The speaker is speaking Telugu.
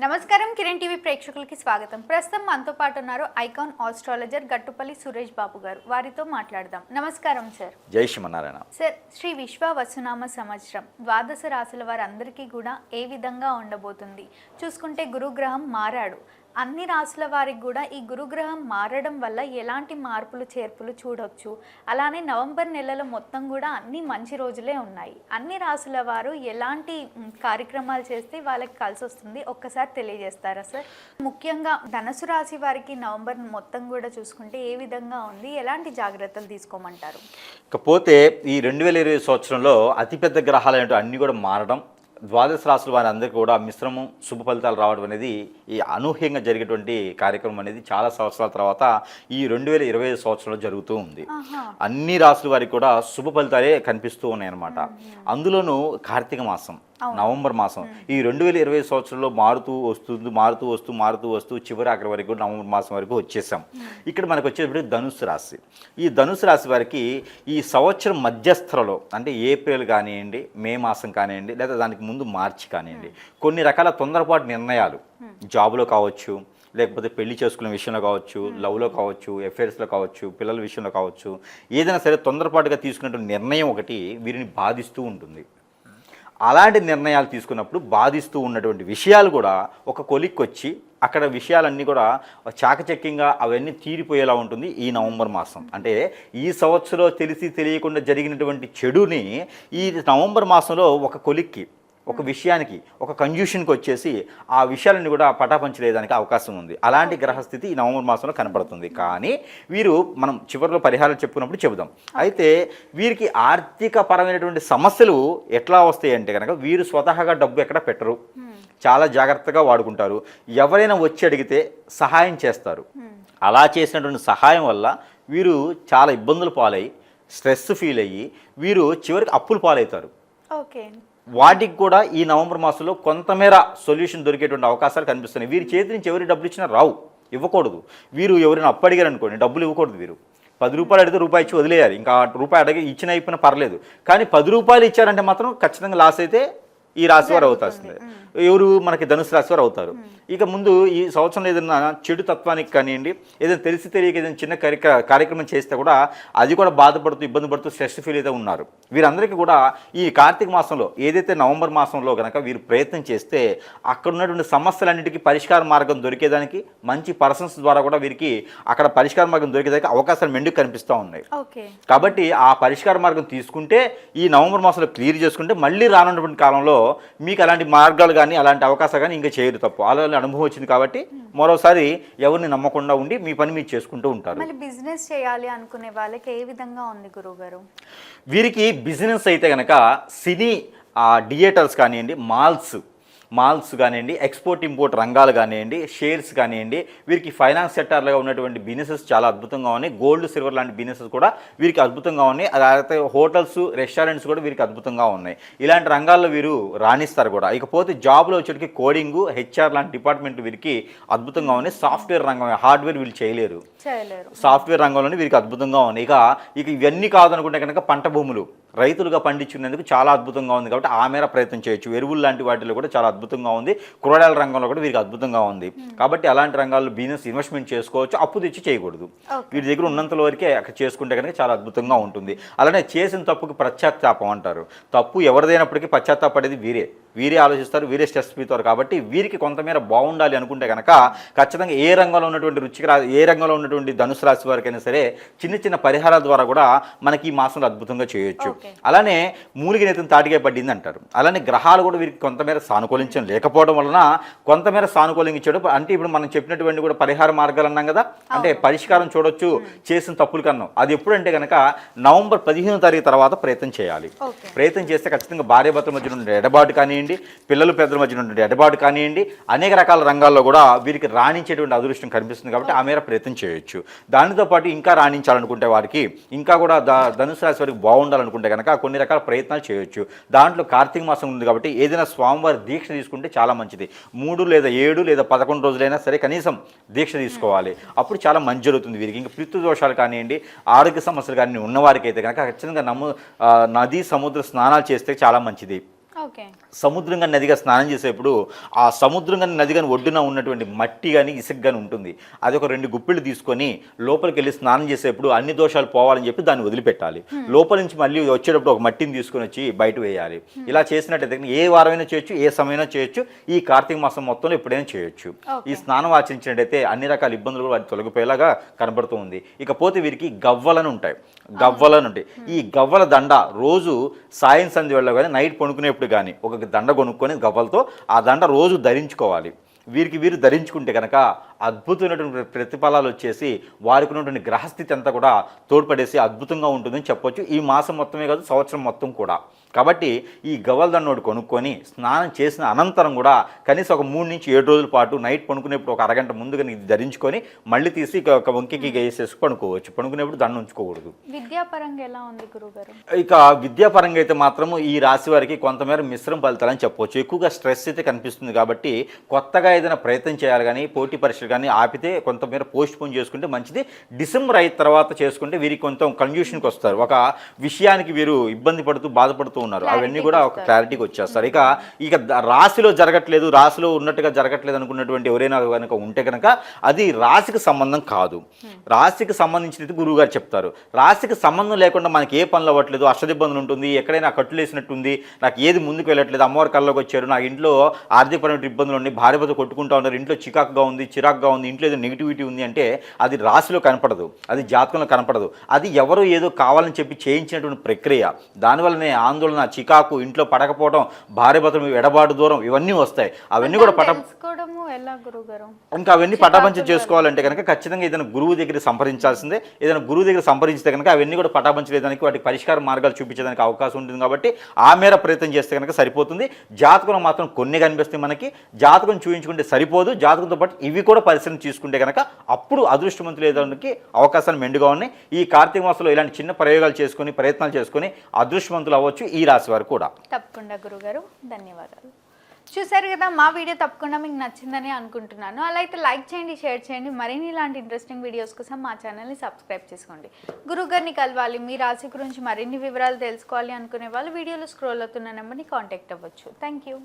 నమస్కారం కిరణ్ టీవీ ప్రేక్షకులకి స్వాగతం. ప్రస్తుతం మనతో పాటు ఉన్నారు ఐకాన్ ఆస్ట్రాలజర్ గట్టుపల్లి సురేష్ బాబు గారు. వారితో మాట్లాడదాం. నమస్కారం సార్. జై శ్రీమన్నారాయణ. సార్ శ్రీ విశ్వ వసునామ సంవత్సరం. ద్వాదశ రాశుల వారందరికీ కూడా ఏ విధంగా ఉండబోతుంది? చూసుకుంటే గురుగ్రహం మారాడు. అన్ని రాశుల వారికి కూడా ఈ గురుగ్రహం మారడం వల్ల ఎలాంటి మార్పులు చేర్పులు చూడొచ్చు. అలానే నవంబర్ నెలలో మొత్తం కూడా అన్ని మంచి రోజులే ఉన్నాయి. అన్ని రాశుల వారు ఎలాంటి కార్యక్రమాలు చేస్తే వాళ్ళకి కలిసి వస్తుంది ఒక్కసారి తెలియజేస్తారా సార్? ముఖ్యంగా ధనుసు రాశి వారికి నవంబర్ మొత్తం కూడా చూసుకుంటే ఏ విధంగా ఉంది? ఎలాంటి జాగ్రత్తలు తీసుకోమంటారు? ఇకపోతే ఈ రెండు వేల ఇరవై సంవత్సరంలో అతిపెద్ద గ్రహాలు అన్నీ కూడా మారడం ద్వాదశ రాశుల వారి అందరికీ కూడా మిశ్రమం శుభ ఫలితాలు రావడం అనేది ఈ అనూహ్యంగా జరిగేటువంటి కార్యక్రమం అనేది చాలా సంవత్సరాల తర్వాత ఈ రెండు వేల ఇరవై ఐదు సంవత్సరంలో జరుగుతూ ఉంది. అన్ని రాసుల వారికి కూడా శుభ ఫలితాలే కనిపిస్తూ ఉన్నాయి అన్నమాట అందులోనూ కార్తీక మాసం. నవంబర్ మాసం. ఈ రెండు వేల ఇరవై సంవత్సరంలో మారుతూ వస్తుంది మారుతూ వస్తూ మారుతూ వస్తూ చివరి ఆఖరి వరకు నవంబర్ మాసం వరకు వచ్చేసాం. ఇక్కడ మనకు వచ్చేటప్పుడు ధనుసు రాశి. ఈ ధనుసు రాశి వారికి ఈ సంవత్సరం మధ్యస్థలో అంటే ఏప్రిల్ కానివ్వండి మే మాసం కానివ్వండి లేదా దానికి ముందు మార్చి కానివ్వండి కొన్ని రకాల తొందరపాటు నిర్ణయాలు జాబులో కావచ్చు లేకపోతే పెళ్ళి చేసుకునే విషయంలో కావచ్చు లవ్లో కావచ్చు ఎఫైర్స్లో కావచ్చు పిల్లల విషయంలో కావచ్చు ఏదైనా సరే తొందరపాటుగా తీసుకున్నటువంటి నిర్ణయం ఒకటి వీరిని బాధిస్తూ ఉంటుంది. అలాంటి నిర్ణయాలు తీసుకున్నప్పుడు బాధిస్తూ ఉన్నటువంటి విషయాలు కూడా ఒక కొలిక్కి వచ్చి అక్కడ విషయాలన్నీ కూడా చాకచక్యంగా అవన్నీ తీరిపోయేలా ఉంటుంది ఈ నవంబర్ మాసం. అంటే ఈ సంవత్సరం తెలిసి తెలియకుండా జరిగినటువంటి చెడుని ఈ నవంబర్ మాసంలో ఒక కొలిక్కి ఒక విషయానికి ఒక కంజ్యూషన్కి వచ్చేసి ఆ విషయాలను కూడా పటాపంచలేదానికి అవకాశం ఉంది. అలాంటి గ్రహస్థితి ఈ నవంబర్ మాసంలో కనపడుతుంది కానీ వీరు మనం చివరిలో పరిహారం చెప్పుకున్నప్పుడు చెబుదాం. అయితే వీరికి ఆర్థిక పరమైనటువంటి సమస్యలు ఎట్లా వస్తాయి అంటే కనుక వీరు స్వతహాగా డబ్బు ఎక్కడ పెట్టరు. చాలా జాగ్రత్తగా వాడుకుంటారు. ఎవరైనా వచ్చి అడిగితే సహాయం చేస్తారు. అలా చేసినటువంటి సహాయం వల్ల వీరు చాలా ఇబ్బందులు పాలై స్ట్రెస్ ఫీల్ అయ్యి వీరు చివరికి అప్పులు పాలవుతారు. ఓకే. వాటికి కూడా ఈ నవంబర్ మాసంలో కొంతమేర సొల్యూషన్ దొరికేటువంటి అవకాశాలు కనిపిస్తున్నాయి. వీరి చేతి నుంచి ఎవరి డబ్బులు ఇచ్చినా రావు ఇవ్వకూడదు. వీరు ఎవరైనా అప్పు అడిగారు అనుకోండి డబ్బులు ఇవ్వకూడదు వీరు. పది రూపాయలు అడిగితే రూపాయి ఇచ్చి వదిలేయాలి. ఇంకా రూపాయి అడిగి ఇచ్చిన అయిపోయినా పర్లేదు. కానీ పది రూపాయలు ఇచ్చారంటే మాత్రం ఖచ్చితంగా లాస్ అయితే ఈ రాశి వారు ఎవరు మనకి ధనుసు రాశి వారు అవుతారు. ఇక ముందు ఈ సంవత్సరంలో ఏదైనా చెడు తత్వానికి కానివ్వండి ఏదైనా తెలిసి తెలియక ఏదైనా చిన్న కార్యక్ర కార్యక్రమం చేస్తే కూడా అది కూడా బాధపడుతూ ఇబ్బంది పడుతూ స్ట్రెస్ ఫీల్ అయితే ఉన్నారు. వీరందరికీ కూడా ఈ కార్తీక మాసంలో ఏదైతే నవంబర్ మాసంలో కనుక వీరు ప్రయత్నం చేస్తే అక్కడ ఉన్నటువంటి సమస్యలన్నిటికీ పరిష్కార మార్గం దొరికేదానికి మంచి పర్సన్స్ ద్వారా కూడా వీరికి అక్కడ పరిష్కార మార్గం దొరికేదానికి అవకాశాలు మెండుకు కనిపిస్తూ ఉన్నాయి. కాబట్టి ఆ పరిష్కార మార్గం తీసుకుంటే ఈ నవంబర్ మాసంలో క్లియర్ చేసుకుంటే మళ్ళీ రానున్నటువంటి కాలంలో మీకు అలాంటి మార్గాలు కానీ అలాంటి అవకాశాలు కానీ ఇంకా చేయరు తప్పు. అలాంటి అనుభవం వచ్చింది కాబట్టి మరోసారి ఎవరిని నమ్మకుండా ఉండి మీ పని మీరు చేసుకుంటూ ఉంటారు. మళ్ళీ బిజినెస్ చేయాలి అనుకునే వాళ్ళకి ఏ విధంగా ఉంది గురువుగారు? వీరికి బిజినెస్ అయితే కనుక సినీ థియేటర్స్ కానివ్వండి మాల్స్ మాల్స్ కానివ్వండి ఎక్స్పోర్ట్ ఇంపోర్ట్ రంగాలు కానివ్వండి షేర్స్ కానివ్వండి వీరికి ఫైనాన్స్ సెక్టార్లో ఉన్నటువంటి బిజినెసెస్ చాలా అద్భుతంగా ఉన్నాయి. గోల్డ్ సిల్వర్ లాంటి బిజినెసెస్ కూడా వీరికి అద్భుతంగా ఉన్నాయి. అలాగే హోటల్స్ రెస్టారెంట్స్ కూడా వీరికి అద్భుతంగా ఉన్నాయి. ఇలాంటి రంగాల్లో వీరు రాణిస్తారు కూడా. ఇకపోతే జాబ్లో వచ్చేటికి కోడింగ్ హెచ్ఆర్ లాంటి డిపార్ట్మెంట్ వీరికి అద్భుతంగా ఉన్నాయి. సాఫ్ట్వేర్ రంగం హార్డ్వేర్ వీళ్ళు చేయలేరు. చేయలేరు. సాఫ్ట్వేర్ రంగంలోనే వీరికి అద్భుతంగా ఉన్నాయి. ఇక ఇక ఇవన్నీ కాదనుకుంటే కనుక పంట భూములు. రైతులుగా పండించుకునేందుకు చాలా అద్భుతంగా ఉంది కాబట్టి ఆ మేర ప్రయత్నం చేయొచ్చు. ఎరువులు లాంటి వాటిలో కూడా చాలా అద్భుతంగా ఉంది. కూరగాయల రంగంలో కూడా వీరికి అద్భుతంగా ఉంది. కాబట్టి అలాంటి రంగాల్లో బిజినెస్ ఇన్వెస్ట్మెంట్ చేసుకోవచ్చు. అప్పు తెచ్చి చేయకూడదు. వీరి దగ్గర ఉన్నంతలో వరకే అక్కడ చేసుకుంటే కనుక చాలా అద్భుతంగా ఉంటుంది. అలానే చేసిన తప్పుకి పశ్చాత్తాపం అంటారు. తప్పు ఎవరిదైనప్పటికీ పశ్చాత్తాపడేది వీరే. వీరే ఆలోచిస్తారు వీరే స్ట్రెస్ పీతారు కాబట్టి వీరికి కొంతమేర బాగుండాలి అనుకుంటే కనుక ఖచ్చితంగా ఏ రంగంలో ఉన్నటువంటి రుచికి రా ఏ రంగంలో ఉన్నటువంటి ధనుసు రాశి వారికైనా సరే చిన్న చిన్న పరిహారాల ద్వారా కూడా మనకి ఈ మాసంలో అద్భుతంగా చేయొచ్చు. అలానే మూలికి నేతను తాటిగా పడింది అంటారు. అలానే గ్రహాలు కూడా వీరికి కొంతమేర సానుకూలించడం లేకపోవడం వలన కొంతమేర సానుకూలించడం అంటే ఇప్పుడు మనం చెప్పినటువంటి కూడా పరిహార మార్గాలు అన్నాం కదా? అంటే పరిష్కారం చూడొచ్చు చేసిన తప్పులు కన్నాం. అది ఎప్పుడంటే కనుక నవంబర్ పదిహేను తారీఖు తర్వాత ప్రయత్నం చేయాలి. ప్రయత్నం చేస్తే ఖచ్చితంగా భార్యాభర్తల మధ్య ఎడబాటు కానివ్వండి పిల్లలు పెద్దల మధ్య ఉన్నటువంటి ఎడబాటు కానివ్వండి అనేక రకాల రంగాల్లో కూడా వీరికి రాణించేటువంటి అదృష్టం కనిపిస్తుంది కాబట్టి ఆ మేర ప్రయత్నం చేయొచ్చు. దానితో పాటు ఇంకా రాణించాలనుకుంటే వారికి ఇంకా కూడా ధనుసు రాశి వారికి బాగుండాలనుకుంటే కనుక కొన్ని రకాల ప్రయత్నాలు చేయొచ్చు. దాంట్లో కార్తీక మాసం ఉంది కాబట్టి ఏదైనా స్వామివారి దీక్ష తీసుకుంటే చాలా మంచిది. మూడు లేదా ఏడు లేదా పదకొండు రోజులైనా సరే కనీసం దీక్ష తీసుకోవాలి. అప్పుడు చాలా మంచి జరుగుతుంది వీరికి. ఇంకా పితృ దోషాలు కానివ్వండి ఆరోగ్య సమస్యలు కానీ ఉన్నవారికి అయితే కనుక ఖచ్చితంగా నమ్ము నది సముద్ర స్నానాలు చేస్తే చాలా మంచిది. ఓకే. సముద్రంగా నదిగా స్నానం చేసేప్పుడు ఆ సముద్రంగా నదిగా ఒడ్డున ఉన్నటువంటి మట్టి కానీ ఇసుక కానీ ఉంటుంది. అది ఒక రెండు గుప్పిళ్ళు తీసుకొని లోపలికి వెళ్ళి స్నానం చేసేప్పుడు అన్ని దోషాలు పోవాలని చెప్పి దాన్ని వదిలిపెట్టాలి. లోపల నుంచి మళ్ళీ వచ్చేటప్పుడు ఒక మట్టిని తీసుకొని వచ్చి బయట వేయాలి. ఇలా చేసినట్టయితే ఏ వారమైనా చేయొచ్చు ఏ సమయమైనా చేయొచ్చు ఈ కార్తీక మాసం మొత్తంలో ఎప్పుడైనా చేయొచ్చు. ఈ స్నానం ఆచరించినట్టయితే అన్ని రకాల ఇబ్బందులు కూడా తొలగిపోయేలాగా కనబడుతూ ఉంది. ఇకపోతే వీరికి గవ్వలను ఉంటాయి. గవ్వలను ఉంటాయి. ఈ గవ్వల దండ రోజు సాయం సంధి వెళ్ళ కానీ నైట్ పడుకునేప్పుడు కానీ ఒక దండ కొనుక్కొని గవ్వలతో ఆ దండ రోజు ధరించుకోవాలి. వీరికి వీరు ధరించుకుంటే కనుక అద్భుతమైనటువంటి ప్రతిఫలాలు వచ్చేసి వారికి ఉన్నటువంటి గ్రహస్థితి అంతా కూడా తోడ్పడేసి అద్భుతంగా ఉంటుందని చెప్పొచ్చు. ఈ మాసం మొత్తమే కాదు సంవత్సరం మొత్తం కూడా. కాబట్టి ఈ గవ్వల దండోడు కొనుక్కొని స్నానం చేసిన అనంతరం కూడా కనీసం ఒక మూడు నుంచి ఏడు రోజుల పాటు నైట్ పడుకునేప్పుడు ఒక అరగంట ముందుగా ఇది ధరించుకొని మళ్ళీ తీసి ఒక వంకికి వేసేసి పడుకోవచ్చు. పడుకునేప్పుడు దండ ఉంచుకోకూడదు. విద్యాపరంగా ఎలా ఉంది గురుగారు? ఇక విద్యాపరంగా అయితే మాత్రము ఈ రాశి వారికి కొంతమేర మిశ్రమ ఫలితాలని చెప్పవచ్చు. ఎక్కువగా స్ట్రెస్ అయితే కనిపిస్తుంది కాబట్టి కొత్తగా ఏదైనా ప్రయత్నం చేయాలి కానీ పోటీ పరీక్షలు కానీ ఆపితే కొంతమేర పోస్ట్ పోన్ చేసుకుంటే మంచిది. డిసెంబర్ అయిన తర్వాత చేసుకుంటే వీరికి కొంత కన్ఫ్యూషన్కి వస్తారు. ఒక విషయానికి వీరు ఇబ్బంది పడుతూ బాధపడుతూ ఉన్నారు. అవన్నీ కూడా ఒక క్లారిటీకి వచ్చేస్తారు. ఇక ఇక ద- రాశిలో జరగట్లేదు రాశిలో ఉన్నట్టుగా జరగట్లేదు అనుకున్నటువంటి ఎవరైనా కనుక ఉంటే కనుక అది రాశికి సంబంధం కాదు. రాశికి సంబంధించినది గురువు గారు చెప్తారు. రాశికి సంబంధం లేకుండా మనకి ఏ పనులు అవ్వట్లేదు అష్టదిబ్బందులు ఉంటుంది ఎక్కడైనా కట్టులు వేసినట్టుంది నాకు ఏది ముందుకు వెళ్ళట్లేదు అమ్మవారి కళ్ళలోకి వచ్చారు నా ఇంట్లో ఆర్థికపరమైన ఇబ్బందులు ఉన్నాయి భార్య భర్త కొట్టుకుంటా ఉన్నారు ఇంట్లో చికాకుగా ఉంది చిరాకుగా ఉంది ఇంట్లో ఏదో నెగిటివిటీ ఉంది అంటే అది రాశిలో కనపడదు. అది జాతకంలో కనపడదు. అది ఎవరో ఏదో కావాలని చెప్పి చేయించినటువంటి ప్రక్రియ. దానివల్లనే ఆందోళన చికాకు ఇంట్లో పడకపోవడం భార్య భర్తల ఎడబాటు దూరం ఇవన్నీ వస్తాయి. అవన్నీ కూడా పట ఎలా గురుగారు ఇంకా అవన్నీ పటాపంచం చేసుకోవాలంటే కనుక ఖచ్చితంగా ఏదైనా గురువు దగ్గర సంప్రదించాల్సిందే. ఏదైనా గురువు దగ్గర సంప్రదించితే కనుక అవన్నీ కూడా పటాపంచలేదానికి వాటికి పరిష్కార మార్గాలు చూపించడానికి అవకాశం ఉంటుంది కాబట్టి ఆ మేర ప్రయత్నం చేస్తే కనుక సరిపోతుంది. జాతకంలో మాత్రం కొన్ని కనిపిస్తాయి మనకి. జాతకం చూపించుకుంటే సరిపోదు. జాతకంతో పాటు ఇవి కూడా పరిశీలన తీసుకుంటే కనుక అప్పుడు అదృష్టవంతులు ఏదానికి అవకాశాలు మెండుగా ఉన్నాయి. ఈ కార్తీక మాసంలో ఇలాంటి చిన్న ప్రయోగాలు చేసుకొని ప్రయత్నాలు చేసుకొని అదృష్టవంతులు అవ్వచ్చు ఈ రాశి వారు కూడా. తప్పకుండా గురుగారు ధన్యవాదాలు. చూసారు కదా మా వీడియో తప్పకుండా మీకు నచ్చిందని అనుకుంటున్నాను. అలా అయితే లైక్ చేయండి షేర్ చేయండి. మరిన్ని ఇలాంటి ఇంట్రెస్టింగ్ వీడియోస్ కోసం మా ఛానల్ని సబ్స్క్రైబ్ చేసుకోండి. గురుగారిని కలవాలి మీ రాశి గురించి మరిన్ని వివరాలు తెలుసుకోవాలి అనుకునే వాళ్ళు వీడియోలో స్క్రోల్ అవుతున్న నెంబర్ని కాంటాక్ట్ అవ్వచ్చు. Thank you